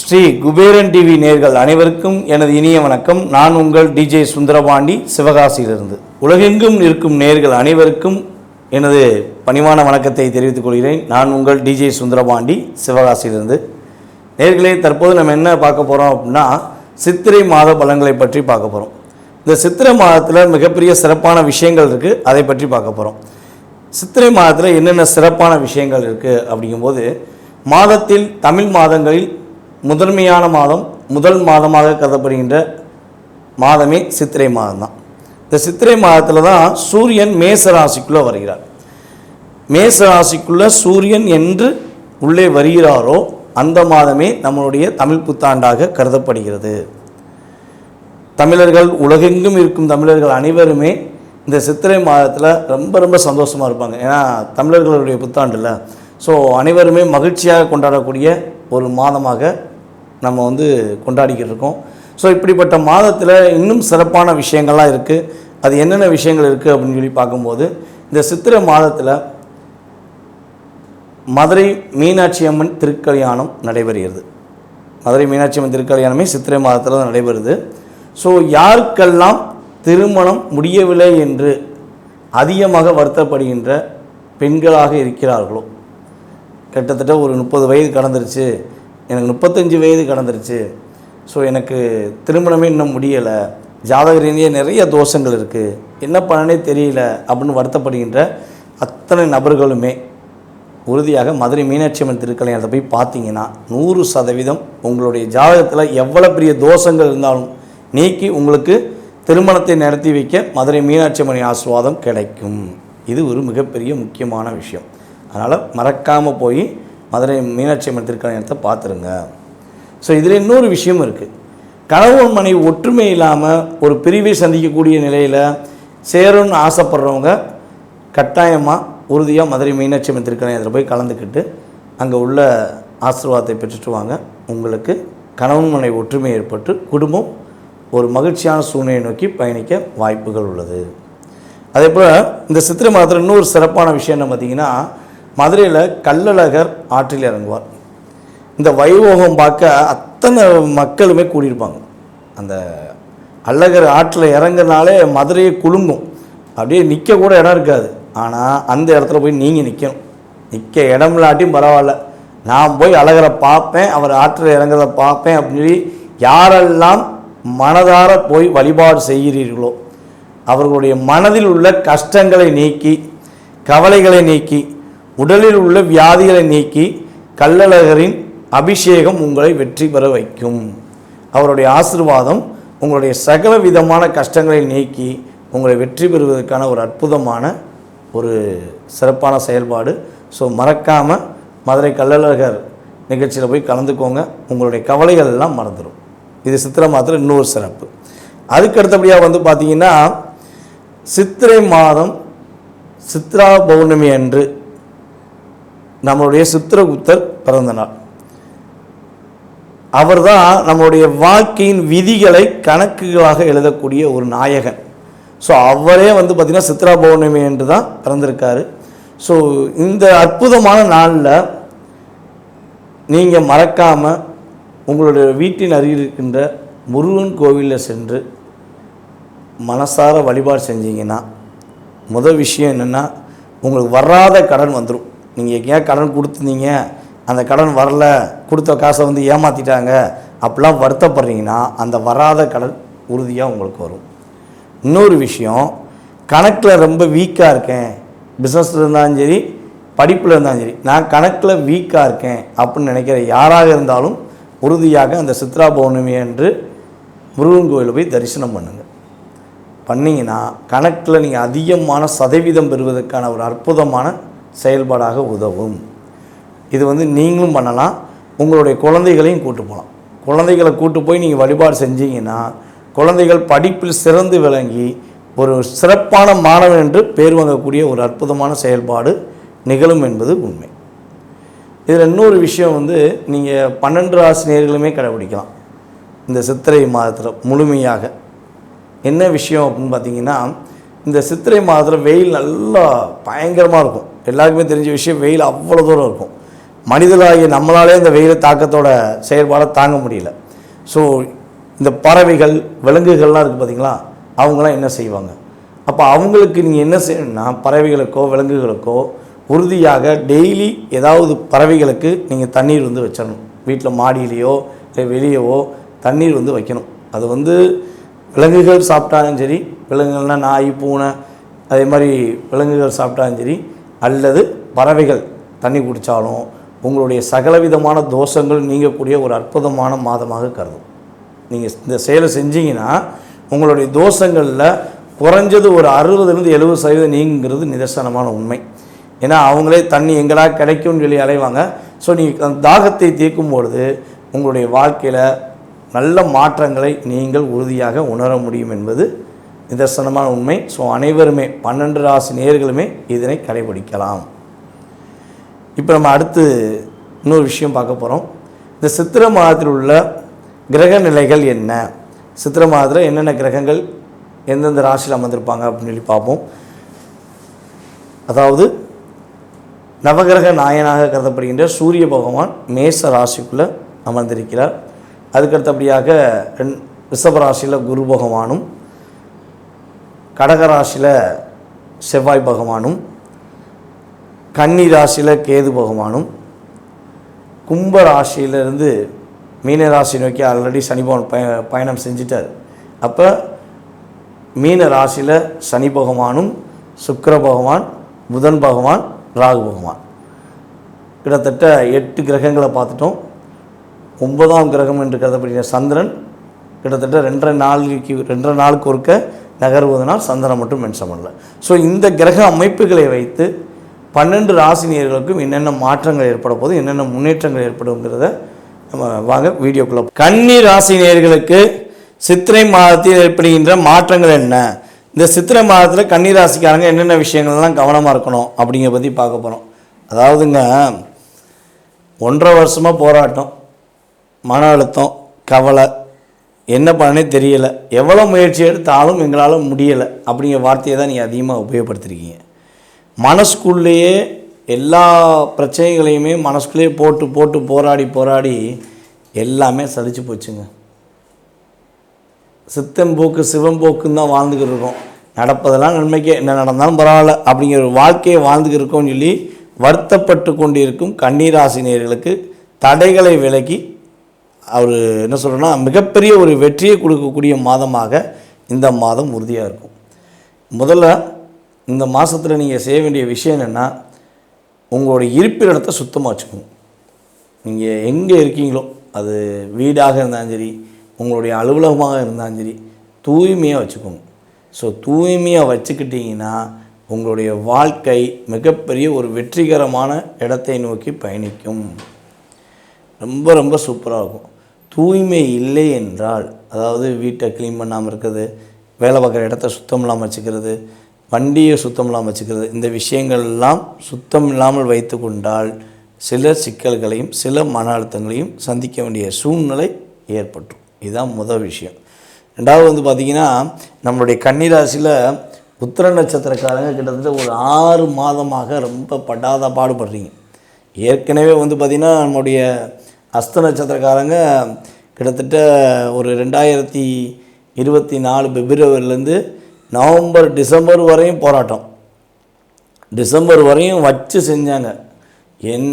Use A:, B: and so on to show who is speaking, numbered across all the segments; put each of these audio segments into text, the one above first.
A: Sri Kuberan TV நேர்கள் அனைவருக்கும் எனது இனிய வணக்கம். நான் உங்கள் டிஜே சுந்தரபாண்டி சிவகாசியிலிருந்து. உலகெங்கும் இருக்கும் நேர்கள் அனைவருக்கும் எனது பணிவான வணக்கத்தை தெரிவித்துக் கொள்கிறேன். நான் உங்கள் டிஜே சுந்தரபாண்டி சிவகாசியிலிருந்து. நேர்களே தற்போது நம்ம என்ன பார்க்க போகிறோம் அப்படின்னா சித்திரை மாத பலன்களை பற்றி பார்க்க போகிறோம் இந்த சித்திரை மாதத்தில் மிகப்பெரிய சிறப்பான விஷயங்கள் இருக்குது அதை பற்றி பார்க்க போகிறோம் சித்திரை மாதத்தில் என்னென்ன சிறப்பான விஷயங்கள் இருக்குது அப்படிங்கும்போது மாதத்தில் தமிழ் மாதங்களில் முதன்மையான மாதம் முதல் மாதமாக கருதப்படுகின்ற மாதமே சித்திரை மாதம் தான் இந்த சித்திரை மாதத்தில் தான் சூரியன் மேச ராசிக்குள்ளே வருகிறார். மேச ராசிக்குள்ளே சூரியன் என்று உள்ளே வருகிறாரோ அந்த மாதமே நம்மளுடைய தமிழ் புத்தாண்டாக கருதப்படுகிறது. தமிழர்கள் உலகெங்கும் இருக்கும் தமிழர்கள் அனைவருமே இந்த சித்திரை மாதத்தில் ரொம்ப ரொம்ப சந்தோஷமாக இருப்பாங்க. ஏன்னா தமிழர்களுடைய புத்தாண்டில். ஸோ அனைவருமே மகிழ்ச்சியாக கொண்டாடக்கூடிய ஒரு மாதமாக நம்ம வந்து கொண்டாடிக்கிட்டு இருக்கோம். ஸோ இப்படிப்பட்ட மாதத்தில் இன்னும் சிறப்பான விஷயங்கள்லாம் இருக்குது அது என்னென்ன விஷயங்கள் இருக்குது அப்படின்னு சொல்லி பார்க்கும்போது இந்த சித்திரை மாதத்தில் மதுரை மீனாட்சி அம்மன் திருக்கல்யாணம் நடைபெறுகிறது. மதுரை மீனாட்சி அம்மன் திருக்கல்யாணமே சித்திரை மாதத்தில் தான் நடைபெறுது. ஸோ யாருக்கெல்லாம் திருமணம் முடியவில்லை என்று அதிகமாக வருத்தப்படுகின்ற பெண்களாக இருக்கிறார்களோ. கிட்டத்தட்ட ஒரு முப்பது வயது கடந்துருச்சு. எனக்கு முப்பத்தஞ்சு வயது கடந்துருச்சு. ஸோ எனக்கு திருமணமே இன்னும் முடியலை. ஜாதக ரீதியாக நிறைய தோஷங்கள் இருக்குது என்ன பண்ணனே தெரியல அப்படின்னு வருத்தப்படுகின்ற அத்தனை நபர்களுமே உறுதியாக மதுரை மீனாட்சி அம்மன் திருக்கல்யாணத்தை போய் பார்த்தீங்கன்னா நூறு சதவீதம் உங்களுடைய ஜாதகத்தில் எவ்வளோ பெரிய தோஷங்கள் இருந்தாலும் நீக்கி உங்களுக்கு திருமணத்தை நடத்தி வைக்க மதுரை மீனாட்சி அம்மனை ஆசீர்வாதம் கிடைக்கும். இது ஒரு மிகப்பெரிய முக்கியமான விஷயம். அதனால் மறக்காமல் போய் மதுரை மீனாட்சி அம்மன் திருக்கல்யாணத்தை பார்த்துருங்க. ஸோ இதில் இன்னொரு விஷயம் இருக்குது கணவன் மனைவி ஒற்றுமை இல்லாமல் ஒரு பிரிவை சந்திக்கக்கூடிய நிலையில் சேரும்னு ஆசைப்படுறவங்க கட்டாயமாக உறுதியாக மதுரை மீனாட்சி அம்மன் திருக்கல்யாணத்தில் போய் கலந்துக்கிட்டு அங்கே உள்ள ஆசீர்வாதத்தை பெற்றுட்டு வாங்க. உங்களுக்கு கணவன் மனைவி ஒற்றுமை ஏற்பட்டு குடும்பம் ஒரு மகிழ்ச்சியான சூழ்நிலையை நோக்கி பயணிக்க வாய்ப்புகள் உள்ளது. அதே போல் இந்த சித்திரை மாதத்தில் இன்னொரு சிறப்பான விஷயம் என்ன பார்த்தீங்கன்னா மதுரையில் கள்ளழகர் ஆற்றில் இறங்குவார். இந்த வைபோகம் பார்க்க அத்தனை மக்களுமே கூடியிருப்பாங்க. அந்த அழகர் ஆற்றில் இறங்குறனாலே மதுரையை குலுங்கும். அப்படியே நிற்க கூட இடம் இருக்காது. ஆனால் அந்த இடத்துல போய் நீங்கள் நிற்கணும் நிற்க இடம் இல்லாட்டியும் பரவாயில்ல. நான் போய் அழகரை பார்ப்பேன் அவர் ஆற்றில் இறங்குறத பார்ப்பேன் அப்படின்னு சொல்லி யாரெல்லாம் மனதார போய் வழிபாடு செய்கிறீர்களோ அவர்களுடைய மனதில் உள்ள கஷ்டங்களை நீக்கி கவலைகளை நீக்கி உடலில் உள்ள வியாதிகளை நீக்கி கள்ளழகரின் அபிஷேகம் உங்களை வெற்றி பெற வைக்கும். அவருடைய ஆசிர்வாதம் உங்களுடைய சகல விதமான கஷ்டங்களை நீக்கி உங்களை வெற்றி பெறுவதற்கான ஒரு அற்புதமான ஒரு சிறப்பான செயல்பாடு. ஸோ மறக்காமல் மதுரை கள்ளழகர் நிகழ்ச்சியில் போய் கலந்துக்கோங்க. உங்களுடைய கவலைகள் எல்லாம் மறந்துடும் இது சித்திரை மாதத்தில் இன்னொரு சிறப்பு. அதுக்கு அடுத்தபடியாக வந்து பார்த்தீங்கன்னா சித்திரை மாதம் சித்ரா பௌர்ணமி அன்று நம்மளுடைய சித்திரகுப்தர் பிறந்த நாள். அவர் தான் நம்மளுடைய வாழ்க்கையின் விதிகளை கணக்குகளாக எழுதக்கூடிய ஒரு நாயகன். ஸோ அவரே வந்து பார்த்திங்கன்னா சித்ரா பௌர்ணமி என்று தான் பிறந்திருக்காரு. ஸோ இந்த அற்புதமான நாளில் நீங்கள் மறக்காமல் உங்களுடைய வீட்டின் அருகில் இருக்கின்ற முருகன் கோவிலில் சென்று மனசார வழிபாடு செஞ்சீங்கன்னா முதல் விஷயம் என்னென்னா உங்களுக்கு வராத கடன் வந்துடும் நீங்கள் எங்கேயா கடன் கொடுத்துருந்தீங்க அந்த கடன் வரல கொடுத்த காசை வந்து ஏமாற்றிட்டாங்க அப்படிலாம் வருத்தப்படுறீங்கன்னா அந்த வராத கடன் உறுதியாக உங்களுக்கு வரும். இன்னொரு விஷயம் கணக்கில் ரொம்ப வீக்காக இருக்கேன் பிஸ்னஸில் இருந்தாலும் சரி படிப்பில் இருந்தாலும் சரி நான் கணக்கில் வீக்காக இருக்கேன் அப்படின்னு நினைக்கிற யாராக இருந்தாலும் உறுதியாக அந்த சித்ரா பௌர்ணமி அன்று முருகன் கோயிலில் போய் தரிசனம் பண்ணுங்கள் பண்ணிங்கன்னா கணக்கில் நீங்கள் அதிகமான சதவீதம் பெறுவதற்கான ஒரு அற்புதமான செயல்பாடாக உதவும். இது வந்து நீங்களும் பண்ணலாம் உங்களுடைய குழந்தைகளையும் கூட்டு போகலாம் குழந்தைகளை கூட்டு போய் நீங்கள் வழிபாடு செஞ்சீங்கன்னா குழந்தைகள் படிப்பில் சிறந்து விளங்கி ஒரு சிறப்பான மாணவன் என்று பேர் வாங்கக்கூடிய ஒரு அற்புதமான செயல்பாடு நிகழும் என்பது உண்மை. இதில் இன்னொரு விஷயம் வந்து நீங்கள் பன்னெண்டு ஆசிரியர்களுமே கடைபிடிக்கலாம் இந்த சித்திரை மாதத்தில் முழுமையாக. என்ன விஷயம் அப்படின்னு பார்த்தீங்கன்னா இந்த சித்திரை மாதத்தில் வெயில் நல்லா பயங்கரமாக இருக்கும். எல்லாருக்குமே தெரிஞ்ச விஷயம் வெயில் அவ்வளோ தூரம் இருக்கும். மனிதராகிய நம்மளாலே இந்த வெயில் தாக்கத்தோட செயல்பாடை தாங்க முடியல. ஸோ இந்த பறவைகள் விலங்குகள்லாம் இருக்குது பார்த்தீங்களா அவங்களாம் என்ன செய்வாங்க? அப்போ அவங்களுக்கு நீங்கள் என்ன செய்யணும்னா பறவைகளுக்கோ விலங்குகளுக்கோ உறுதியாக டெய்லி ஏதாவது பறவைகளுக்கு நீங்கள் தண்ணீர் வந்து வச்சிடணும் வீட்டில் மாடியிலையோ இல்லை வெளியவோ தண்ணீர் வந்து வைக்கணும். அது வந்து விலங்குகள் சாப்பிட்டாலும் சரி விலங்குகள்னால் நாய் பூனை அதே மாதிரி விலங்குகள் சாப்பிட்டாலும் சரி அல்லது பறவைகள் தண்ணி குடித்தாலும் உங்களுடைய சகலவிதமான தோஷங்கள் நீங்கக்கூடிய ஒரு அற்புதமான மாதமாக கருதும். நீங்கள் இந்த செயலை செஞ்சீங்கன்னா உங்களுடைய தோஷங்களில் குறைஞ்சது ஒரு அறுபதுலேருந்து எழுபது சதவீதம் நீங்கிறது நிதர்சனமான உண்மை. ஏன்னா அவங்களே தண்ணி எங்கடா கிடைக்கும்னு சொல்லி அலைவாங்க. ஸோ நீங்கள் அந்த தாகத்தை தீர்க்கும் பொழுது உங்களுடைய வாழ்க்கையில் நல்ல மாற்றங்களை நீங்கள் உறுதியாக உணர முடியும் என்பது நிதர்சனமான உண்மை. ஸோ அனைவருமே பன்னெண்டு ராசி நேயர்களுமே இதனை கடைபிடிக்கலாம். இப்போ நம்ம அடுத்து இன்னொரு விஷயம் பார்க்க போகிறோம் இந்த சித்திரை மாதத்தில் உள்ள கிரக நிலைகள் என்ன? சித்திரை மாதத்தில் என்னென்ன கிரகங்கள் எந்தெந்த ராசியில் அமர்ந்திருப்பாங்க அப்படின்னு சொல்லி பார்ப்போம். அதாவது நவகிரக நாயனாக கருதப்படுகின்ற சூரிய பகவான் மேச ராசிக்குள்ளே அமர்ந்திருக்கிறார். அதுக்கடுத்தபடியாக ரெண் குரு பகவானும் கடகராசியில் செவ்வாய் பகவானும் கன்னி ராசியில் கேது பகவானும் கும்ப ராசியிலிருந்து மீன ராசி நோக்கி ஆல்ரெடி சனி பகவான் பய பயணம் செஞ்சிட்டார். அப்போ மீன ராசியில் சனி பகவானும் சுக்கர பகவான் புதன் பகவான் ராகு பகவான். கிட்டத்தட்ட எட்டு கிரகங்களை பார்த்துட்டோம். ஒன்பதாம் கிரகம் என்று கருதப்படுகிற சந்திரன் கிட்டத்தட்ட ரெண்டரை நாளைக்கு ரெண்டரை நாளுக்கு ஒருக்க நகர்வதனால் சந்திரன் மட்டும் மென்ஷன் பண்ணல. ஸோ இந்த கிரக அமைப்புகளை வைத்து பன்னெண்டு ராசினியர்களுக்கும் என்னென்ன மாற்றங்கள் ஏற்பட போகுது என்னென்ன முன்னேற்றங்கள் ஏற்படுங்கிறத நம்ம வாங்க வீடியோக்குள்ளே கன்னி ராசினியர்களுக்கு சித்திரை மாதத்தில் ஏற்படுகின்ற மாற்றங்கள் என்ன? இந்த சித்திரை மாதத்தில் கன்னிராசிக்காரங்க என்னென்ன விஷயங்கள்லாம் கவனமாக இருக்கணும் அப்படிங்கிற பற்றி பார்க்க போகிறோம் அதாவதுங்க ஒன்றரை வருஷமாக போராட்டம் மன அழுத்தம் கவலை என்ன பண்ணே தெரியலை. எவ்வளோ முயற்சி எடுத்தாலும் எங்களால் முடியலை அப்படிங்கிற வார்த்தையை தான் நீங்கள் அதிகமாக உபயோகப்படுத்திருக்கீங்க. மனசுக்குள்ளேயே எல்லா பிரச்சனைகளையுமே மனசுக்குள்ளேயே போட்டு போட்டு போராடி போராடி எல்லாமே சலிச்சு போச்சுங்க. சித்தம்போக்கு சிவம்போக்குன்னு தான் வாழ்ந்துக்கிட்டு இருக்கோம் நடப்பதெல்லாம் நன்மைக்கே என்ன நடந்தாலும் பரவாயில்ல அப்படிங்கிற ஒரு வாழ்க்கையை வாழ்ந்துக்கிட்டு இருக்கோம்னு சொல்லி வருத்தப்பட்டு கொண்டிருக்கும் கண்ணீராசினியர்களுக்கு தடைகளை விலக்கி அவர் என்ன சொல்கிறேன்னா மிகப்பெரிய ஒரு வெற்றியை கொடுக்கக்கூடிய மாதமாக இந்த மாதம் உறுதியாக இருக்கும். முதல்ல இந்த மாதத்தில் நீங்கள் செய்ய வேண்டிய விஷயம் என்னென்னா உங்களுடைய இருப்பிடத்தை சுத்தமாக வச்சுக்கணும். நீங்கள் எங்கே இருக்கீங்களோ அது வீடாக இருந்தாலும் சரி உங்களுடைய அலுவலகமாக இருந்தாலும் சரி தூய்மையாக வச்சுக்கோங்க. ஸோ தூய்மையாக வச்சுக்கிட்டிங்கன்னா உங்களுடைய வாழ்க்கை மிகப்பெரிய ஒரு வெற்றிகரமான இடத்தை நோக்கி பயணிக்கும். ரொம்ப ரொம்ப சூப்பராக இருக்கும். தூய்மை இல்லை என்றால் அதாவது வீட்டை க்ளீன் பண்ணாமல் இருக்கிறது வேலை பார்க்குற இடத்த சுத்தம் இல்லாமல் வச்சுக்கிறது வண்டியை சுத்தம் இல்லாமல் வச்சுக்கிறது இந்த விஷயங்கள்லாம் சுத்தம் இல்லாமல் வைத்து கொண்டால் சில சிக்கல்களையும் சில மன அழுத்தங்களையும் சந்திக்க வேண்டிய சூழ்நிலை ஏற்பட்டுரும். இதுதான் முதல் விஷயம். ரெண்டாவது வந்து பார்த்திங்கன்னா நம்மளுடைய கன்னிராசியில் உத்திர நட்சத்திரக்காரங்க கிட்டத்தட்ட ஒரு ஆறு மாதமாக ரொம்ப படாத பாடுபடுறீங்க. ஏற்கனவே வந்து பார்த்திங்கன்னா நம்முடைய அஸ்த நட்சத்திரக்காரங்க கிட்டத்தட்ட ஒரு ரெண்டாயிரத்தி இருபத்தி நாலு பிப்ரவரிலேருந்து நவம்பர் டிசம்பர் வரையும் போராட்டம். டிசம்பர் வரையும் வச்சு செஞ்சாங்க. என்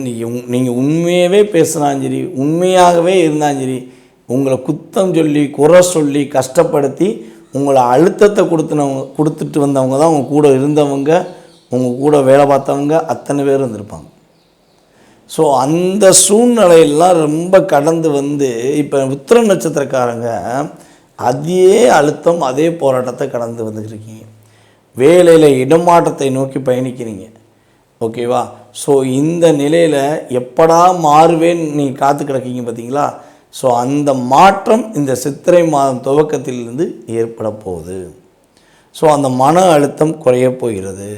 A: நீங்கள் உண்மையாகவே பேசினாலும் சரி உண்மையாகவே இருந்தாலும் சரி உங்களை குத்தம் சொல்லி குறை சொல்லி கஷ்டப்படுத்தி உங்களை அழுத்தத்தை கொடுத்துனவங்க கொடுத்துட்டு வந்தவங்க தான் உங்கள் கூட இருந்தவங்க உங்கள் கூட வேலை பார்த்தவங்க அத்தனை பேர் இருந்திருப்பாங்க. ஸோ அந்த சூழ்நிலையெல்லாம் ரொம்ப கடந்து வந்து இப்போ உத்திர நட்சத்திரக்காரங்க அதே அழுத்தம் அதே போராட்டத்தை கடந்து வந்துருக்கீங்க வேலையில் இடமாற்றத்தை நோக்கி பயணிக்கிறீங்க. ஓகேவா ஸோ இந்த நிலையில் எப்படா மாறுவேன்னு நீங்கள் காத்து கிடக்கீங்க பார்த்தீங்களா? ஸோ அந்த மாற்றம் இந்த சித்திரை மாதம் துவக்கத்திலிருந்து ஏற்பட போகுது ஸோ அந்த மன அழுத்தம் குறைய போகிறது.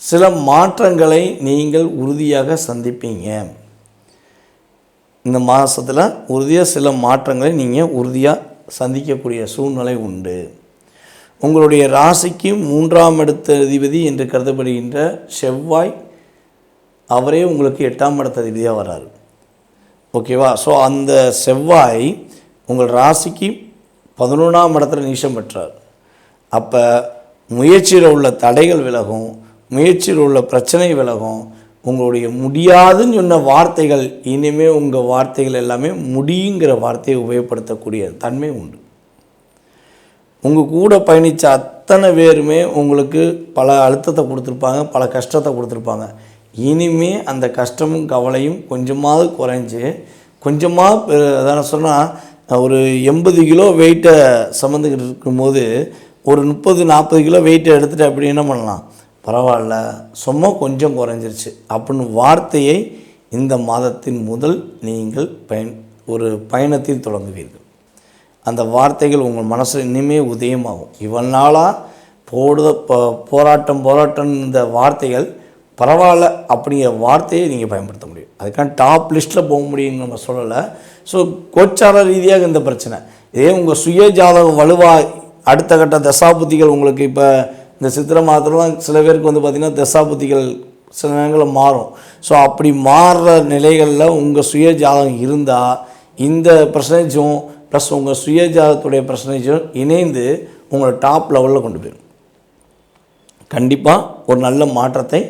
A: சில மாற்றங்களை நீங்கள் உறுதியாக சந்திப்பீங்க. இந்த மாதத்தில் உறுதியாக சில மாற்றங்களை நீங்கள் உறுதியாக சந்திக்கக்கூடிய சூழ்நிலை உண்டு. உங்களுடைய ராசிக்கு மூன்றாம் இடத்த அதிபதி என்று கருதப்படுகின்ற செவ்வாய் அவரே உங்களுக்கு எட்டாம் இடத்த அதிபதியாக வராரு. ஓகேவா? ஸோ அந்த செவ்வாய் உங்கள் ராசிக்கு பதினொன்றாம் இடத்துல நீசம் பெற்றார். அப்போ முயற்சியில் உள்ள தடைகள் விலகும் முயற்சியில் உள்ள பிரச்சனை விலகும் உங்களுடைய முடியாதுன்னு சொன்ன வார்த்தைகள் இனிமேல் உங்கள் வார்த்தைகள் எல்லாமே முடியுங்கிற வார்த்தையை உபயோகப்படுத்தக்கூடிய தன்மை உண்டு. உங்கள் கூட பயணித்த அத்தனை பேருமே உங்களுக்கு பல அழுத்தத்தை கொடுத்துருப்பாங்க பல கஷ்டத்தை கொடுத்துருப்பாங்க. இனிமே அந்த கஷ்டமும் கவலையும் கொஞ்சமாவது குறைஞ்சி கொஞ்சமாக அதான சொன்னால் ஒரு எண்பது கிலோ வெயிட்டை சம்மந்துக்கிட்டு இருக்கும்போது ஒரு முப்பது நாற்பது கிலோ வெயிட்டை எடுத்துகிட்டு அப்படி என்ன பண்ணலாம்? பரவாயில்ல சும்மா கொஞ்சம் குறைஞ்சிருச்சு. அப்படின்னு வார்த்தையை இந்த மாதத்தின் முதல் நீங்கள் பயன் ஒரு பயணத்தில் தொடங்குவீர்கள். அந்த வார்த்தைகள் உங்கள் மனசில் இனிமேல் உதயமாகும். இவன் நாளாக போடுத போ போராட்டம் போராட்டம் இந்த வார்த்தைகள் பரவாயில்ல அப்படிங்கிற வார்த்தையை நீங்கள் பயன்படுத்த முடியும். அதுக்கான டாப் லிஸ்ட்டில் போக முடியும்னு நம்ம சொல்லலை. ஸோ கோச்சார ரீதியாக இந்த பிரச்சனை. இதே உங்கள் சுய ஜாதகம் வலுவாக அடுத்த கட்ட தசாபுத்திகள் உங்களுக்கு இப்போ இந்த சித்திரை மாதத்துலாம் சில பேருக்கு வந்து பார்த்திங்கன்னா தசாபுத்திகள் சில நேரங்களில் மாறும். ஸோ அப்படி மாறுற நிலைகளில் உங்கள் சுய ஜாதகம் இருந்தால் இந்த பர்சன்டேஜும் ப்ளஸ் உங்கள் சுய ஜாதகத்துடைய பர்சன்டேஜும் இணைந்து உங்களை டாப் லெவலில் கொண்டு போயிடும். கண்டிப்பாக ஒரு நல்ல மாற்றத்தை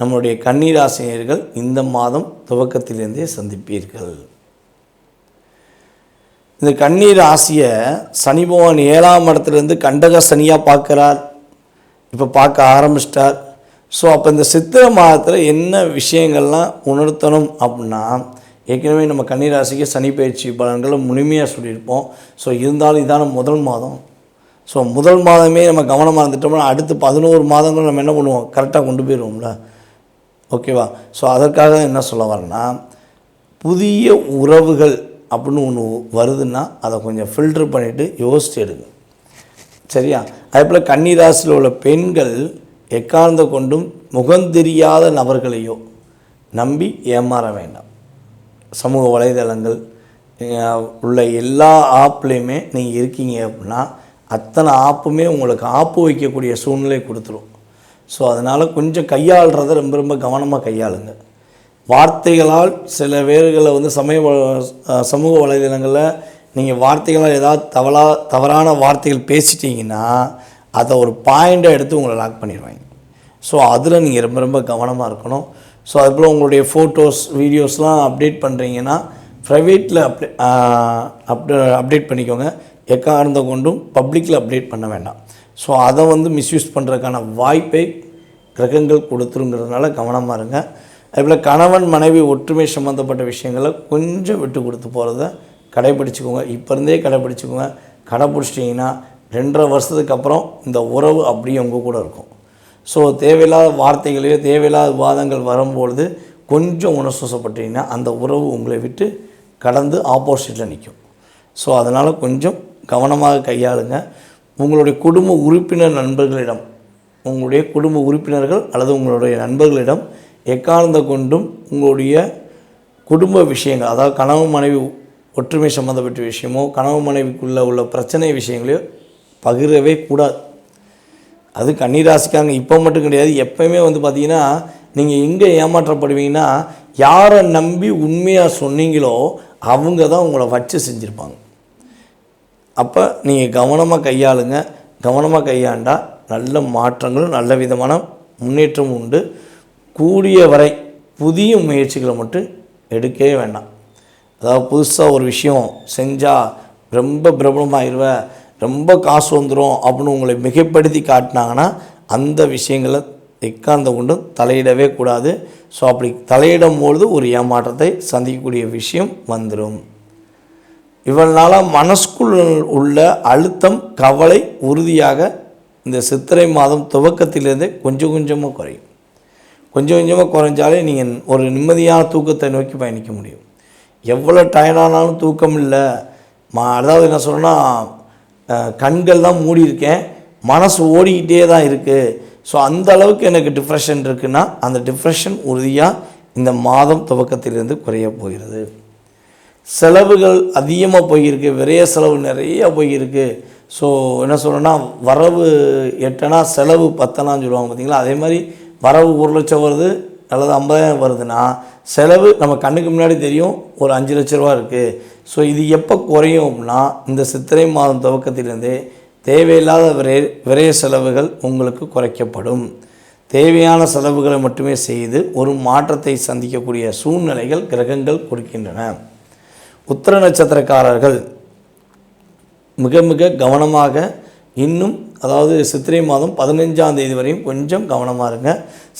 A: நம்முடைய கண்ணீர் ஆசிரியர்கள் இந்த மாதம் துவக்கத்திலிருந்தே சந்திப்பீர்கள். இந்த கண்ணீர் ஆசியை சனி பகவான் ஏழாம் இடத்துலேருந்து கண்டக சனியாக பார்க்குறார். இப்போ பார்க்க ஆரம்பிச்சிட்டார். ஸோ அப்போ இந்த சித்திரை மாதத்தில் என்ன விஷயங்கள்லாம் உணர்த்தணும் அப்படின்னா ஏற்கனவே நம்ம கன்னிராசிக்கு சனி பயிற்சி பலன்களை முழுமையாக சொல்லியிருப்போம். ஸோ இருந்தாலும் இதான முதல் மாதம். ஸோ முதல் மாதமே நம்ம கவனமாக இருந்துட்டோம்னா அடுத்து பதினோரு மாதங்கள் நம்ம என்ன பண்ணுவோம்? கரெக்டாக கொண்டு போயிடுவோம்ல. ஓகேவா? ஸோ அதற்காக என்ன சொல்ல வரேன்னா புதிய உறவுகள் அப்படின்னு ஒன்று வருதுன்னா அதை கொஞ்சம் ஃபில்டர் பண்ணிவிட்டு யோசிச்சு எடுங்க. சரியா? அதே போல் கன்னிராசியில் உள்ள பெண்கள் எக்கார்ந்த கொண்டும் முகந்தெரியாத நபர்களையோ நம்பி ஏமாற வேண்டாம். சமூக வலைதளங்கள் உள்ள எல்லா ஆப்லேயுமே நீங்கள் இருக்கீங்க அப்படின்னா அத்தனை ஆப்புமே உங்களுக்கு ஆப்பு வைக்கக்கூடிய சூழ்நிலை கொடுத்துரும். ஸோ அதனால் கொஞ்சம் கையாளுறத ரொம்ப ரொம்ப கவனமாக கையாளுங்க. வார்த்தைகளால் சில பேர்களை வந்து சமய வ- சமூக வலைதளங்களில் நீங்கள் வார்த்தைகளால் ஏதாவது தவறா தவறான வார்த்தைகள் பேசிட்டீங்கன்னா அதை ஒரு பாயிண்டாக எடுத்து உங்களை லாக் பண்ணிடுவாங்க ஸோ அதில் நீங்கள் ரொம்ப ரொம்ப கவனமாக இருக்கணும். ஸோ அதுபோல் உங்களுடைய ஃபோட்டோஸ் வீடியோஸ்லாம் அப்டேட் பண்ணுறீங்கன்னா ப்ரைவேட்டில் அப்டே அப்டே அப்டேட் பண்ணிக்கோங்க. எக்காரணத்தை கொண்டும் பப்ளிக்கில் அப்டேட் பண்ண வேண்டாம். ஸோ அதை வந்து மிஸ்யூஸ் பண்ணுறதுக்கான வாய்ப்பை கிரகங்கள் கொடுத்துருங்கிறதுனால கவனமாக இருங்க. அதுபோல் கணவன் மனைவி ஒற்றுமை சம்மந்தப்பட்ட விஷயங்களை கொஞ்சம் விட்டு கொடுத்து போகிறத கடைப்பிடிச்சுக்கோங்க இப்போ இருந்தே கடைப்பிடிச்சுக்கோங்க கடைப்பிடிச்சிட்டிங்கன்னா ரெண்டரை வருஷத்துக்கு அப்புறம் இந்த உறவு அப்படியே உங்கள் கூட இருக்கும். ஸோ தேவையில்லாத வார்த்தைகளையோ தேவையில்லாத விவாதங்கள் வரும்பொழுது கொஞ்சம் உணர்சூசப்பட்டீங்கன்னா அந்த உறவு உங்களை விட்டு கடந்து ஆப்போசிட்டில் நிற்கும் ஸோ அதனால் கொஞ்சம் கவனமாக கையாளுங்க. உங்களுடைய குடும்ப உறுப்பினர் நண்பர்களிடம் உங்களுடைய குடும்ப உறுப்பினர்கள் அல்லது உங்களுடைய நண்பர்களிடம் எக்காரணத்தை கொண்டும் உங்களுடைய குடும்ப விஷயங்கள் அதாவது கணவன் மனைவி ஒற்றுமை சம்மந்தப்பட்ட விஷயமோ கணவன் மனைவிக்குள்ளே உள்ள பிரச்சனை விஷயங்களையோ பகிரவே கூடாது. அது கன்னிராசிக்காங்க இப்போ மட்டும் கிடையாது. எப்பயுமே வந்து பார்த்தீங்கன்னா நீங்கள் எங்கே ஏமாற்றப்படுவீங்கன்னா யாரை நம்பி உண்மையாக சொன்னீங்களோ அவங்க தான் உங்களை வச்சு செஞ்சுருப்பாங்க. அப்போ நீங்கள் கவனமாக கையாளுங்க. கவனமாக கையாண்டால் நல்ல மாற்றங்களும் நல்ல விதமான முன்னேற்றம் உண்டு. கூடிய வரை புதிய முயற்சிகளை மட்டும் எடுக்கவே வேண்டாம். அதாவது புதுசாக ஒரு விஷயம் செஞ்சால் ரொம்ப பிரபலமாயிருவ ரொம்ப காசு வந்துடும் அப்படின்னு உங்களை மிகைப்படுத்தி காட்டினாங்கன்னா அந்த விஷயங்களை எக்காந்த கொண்டும் தலையிடவே கூடாது. ஸோ அப்படி தலையிடும் பொழுது ஒரு ஏமாற்றத்தை சந்திக்கக்கூடிய விஷயம் வந்துடும் இவனால் மனசுக்குள் உள்ள அழுத்தம் கவலை உறுதியாக இந்த சித்திரை மாதம் துவக்கத்திலிருந்தே கொஞ்சம் கொஞ்சமாக குறையும். கொஞ்சம் கொஞ்சமாக குறைஞ்சாலே நீங்கள் ஒரு நிம்மதியான தூக்கத்தை நோக்கி பயணிக்க முடியும். எவ்வளோ டயர்டானாலும் தூக்கம் இல்லை. மா அதாவது என்ன சொல்கிறேன்னா கண்கள் தான் மூடி இருக்கேன். மனசு ஓடிக்கிட்டே தான் இருக்குது ஸோ அந்த அளவுக்கு எனக்கு டிப்ரெஷன் இருக்குன்னா அந்த டிப்ரெஷன் உறுதியாக இந்த மாதம் துவக்கத்திலிருந்து குறைய போகிறது. செலவுகள் அதிகமாக போயிருக்கு விரைய செலவு நிறைய போயிருக்கு. ஸோ என்ன சொல்கிறேன்னா வரவு எட்டனா செலவு பத்தனான்னு சொல்லுவாங்க பார்த்தீங்களா அதே மாதிரி வரவு ஒரு லட்சம் வருது அல்லது ஐம்பதாயிரம் வருதுன்னா செலவு நம்ம கண்ணுக்கு முன்னாடி தெரியும் ஒரு அஞ்சு லட்ச ரூபா இருக்குது ஸோ இது எப்போ குறையும் அப்படின்னா இந்த சித்திரை மாதம் துவக்கத்திலிருந்தே தேவையில்லாத விரை விரைய செலவுகள் உங்களுக்கு குறைக்கப்படும். தேவையான செலவுகளை மட்டுமே செய்து ஒரு மாற்றத்தை சந்திக்கக்கூடிய சூழ்நிலைகள் கிரகங்கள் கொடுக்கின்றன. உத்திர நட்சத்திரக்காரர்கள் மிக மிக கவனமாக இன்னும் அதாவது சித்திரை மாதம் பதினஞ்சாம் தேதி வரையும் கொஞ்சம் கவனமாக இருங்க.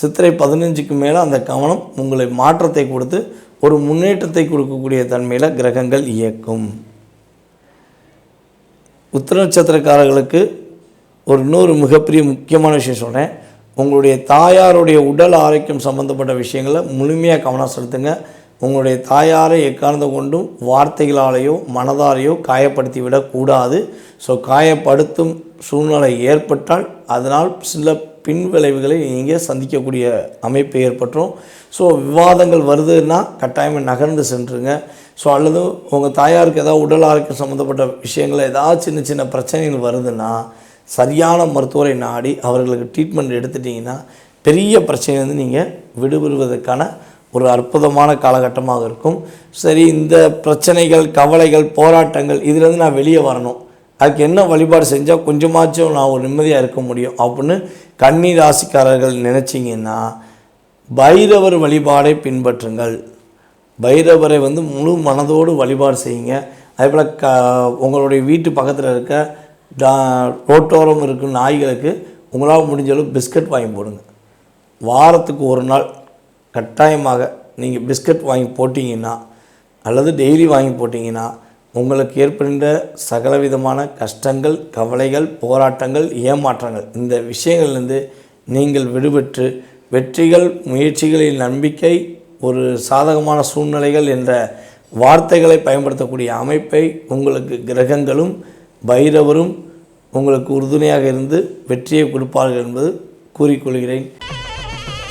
A: சித்திரை பதினஞ்சுக்கு மேலே அந்த கவனம் உங்களை மாற்றத்தை கொடுத்து ஒரு முன்னேற்றத்தை கொடுக்கக்கூடிய தன்மையில் கிரகங்கள் இயக்கும். உத்திர நட்சத்திரக்காரர்களுக்கு ஒரு இன்னொரு மிகப்பெரிய முக்கியமான விஷயம் சொல்கிறேன் உங்களுடைய தாயாருடைய உடல் ஆரோக்கியம் சம்மந்தப்பட்ட விஷயங்களை முழுமையாக கவனம் செலுத்துங்க. உங்களுடைய தாயாரை எக்காரணத்தை கொண்டும் வார்த்தைகளாலேயோ மனதாலேயோ காயப்படுத்தி விடக்கூடாது ஸோ காயப்படுத்தும் சூழ்நிலை ஏற்பட்டால் அதனால் சில பின் விளைவுகளை நீங்கள் சந்திக்கக்கூடிய அமைப்பு ஏற்பட்டுரும். ஸோ விவாதங்கள் வருதுன்னா கட்டாயமாக நகர்ந்து சென்றுங்க ஸோ அல்லது உங்கள் தாயாருக்கு ஏதாவது உடல் ஆரோக்கியம் சம்மந்தப்பட்ட விஷயங்கள் ஏதாவது சின்ன சின்ன பிரச்சனைகள் வருதுன்னா சரியான மருத்துவரை நாடி அவர்களுக்கு ட்ரீட்மெண்ட் எடுத்துட்டிங்கன்னா பெரிய பிரச்சனையிலேருந்து நீங்கள் விடுபடுவதற்கான ஒரு அற்புதமான காலகட்டமாக இருக்கும். சரி இந்த பிரச்சனைகள் கவலைகள் போராட்டங்கள் இதுலேருந்து நான் வெளியே வரணும். அதுக்கு என்ன வழிபாடு செஞ்சால் கொஞ்சமாச்சும் நான் ஒரு நிம்மதியாக இருக்க முடியும் அப்படின்னு கன்னி ராசிக்காரர்கள் நினச்சிங்கன்னா பைரவர் வழிபாடை பின்பற்றுங்கள். பைரவரை வந்து முழு மனதோடு வழிபாடு செய்யுங்க. அதே போல் க உங்களுடைய வீட்டு பக்கத்தில் இருக்க டா ரோட்டோரம் இருக்கும் நாய்களுக்கு உங்களால் முடிஞ்சளவு பிஸ்கட் வாங்கி போடுங்க. வாரத்துக்கு ஒரு நாள் கட்டாயமாக நீங்கள் பிஸ்கட் வாங்கி போட்டிங்கன்னா அல்லது டெய்லி வாங்கி போட்டிங்கன்னா உங்களுக்கு ஏற்படுகின்ற சகலவிதமான கஷ்டங்கள் கவலைகள் போராட்டங்கள் ஏமாற்றங்கள் இந்த விஷயங்கள்லேருந்து நீங்கள் விடுபட்டு வெற்றிகள் முயற்சிகளில் நம்பிக்கை ஒரு சாதகமான சூழ்நிலைகள் என்ற வார்த்தைகளை பயன்படுத்தக்கூடிய அமைப்பை உங்களுக்கு கிரகங்களும் பைரவரும் உங்களுக்கு உறுதுணையாக இருந்து வெற்றியை கொடுப்பார்கள் என்பது கூறிக்கொள்கிறேன்.